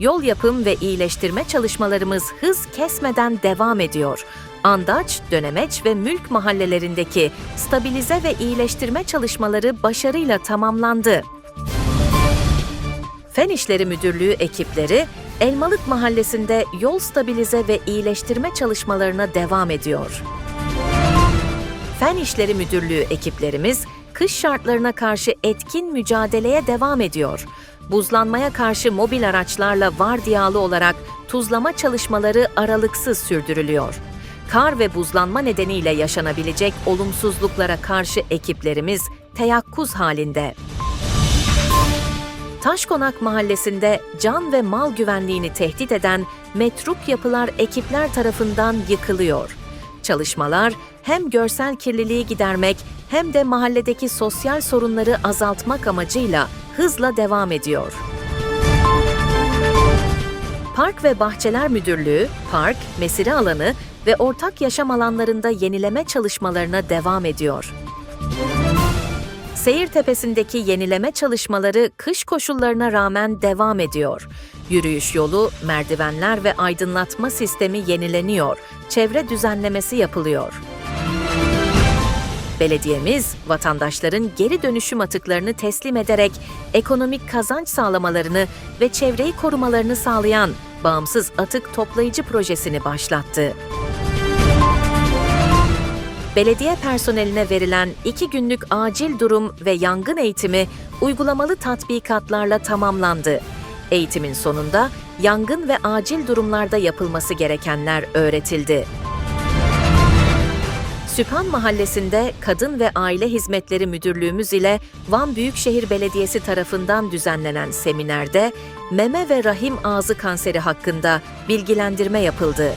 Yol yapım ve iyileştirme çalışmalarımız hız kesmeden devam ediyor. Andaç, Dönemeç ve Mülk mahallelerindeki stabilize ve iyileştirme çalışmaları başarıyla tamamlandı. Fen İşleri Müdürlüğü ekipleri Elmalık Mahallesi'nde yol stabilize ve iyileştirme çalışmalarına devam ediyor. Fen İşleri Müdürlüğü ekiplerimiz kış şartlarına karşı etkin mücadeleye devam ediyor. Buzlanmaya karşı mobil araçlarla vardiyalı olarak tuzlama çalışmaları aralıksız sürdürülüyor. Kar ve buzlanma nedeniyle yaşanabilecek olumsuzluklara karşı ekiplerimiz teyakkuz halinde. Taşkonak Mahallesi'nde can ve mal güvenliğini tehdit eden metruk yapılar ekipler tarafından yıkılıyor. Çalışmalar hem görsel kirliliği gidermek hem de mahalledeki sosyal sorunları azaltmak amacıyla hızla devam ediyor. Park ve Bahçeler Müdürlüğü, park, mesire alanı ve ortak yaşam alanlarında yenileme çalışmalarına devam ediyor. Seyir Tepesi'ndeki yenileme çalışmaları kış koşullarına rağmen devam ediyor. Yürüyüş yolu, merdivenler ve aydınlatma sistemi yenileniyor. Çevre düzenlemesi yapılıyor. Belediyemiz, vatandaşların geri dönüşüm atıklarını teslim ederek ekonomik kazanç sağlamalarını ve çevreyi korumalarını sağlayan bağımsız atık toplayıcı projesini başlattı. Belediye personeline verilen iki günlük acil durum ve yangın eğitimi uygulamalı tatbikatlarla tamamlandı. Eğitimin sonunda yangın ve acil durumlarda yapılması gerekenler öğretildi. Süphan Mahallesi'nde Kadın ve Aile Hizmetleri Müdürlüğümüz ile Van Büyükşehir Belediyesi tarafından düzenlenen seminerde meme ve rahim ağzı kanseri hakkında bilgilendirme yapıldı.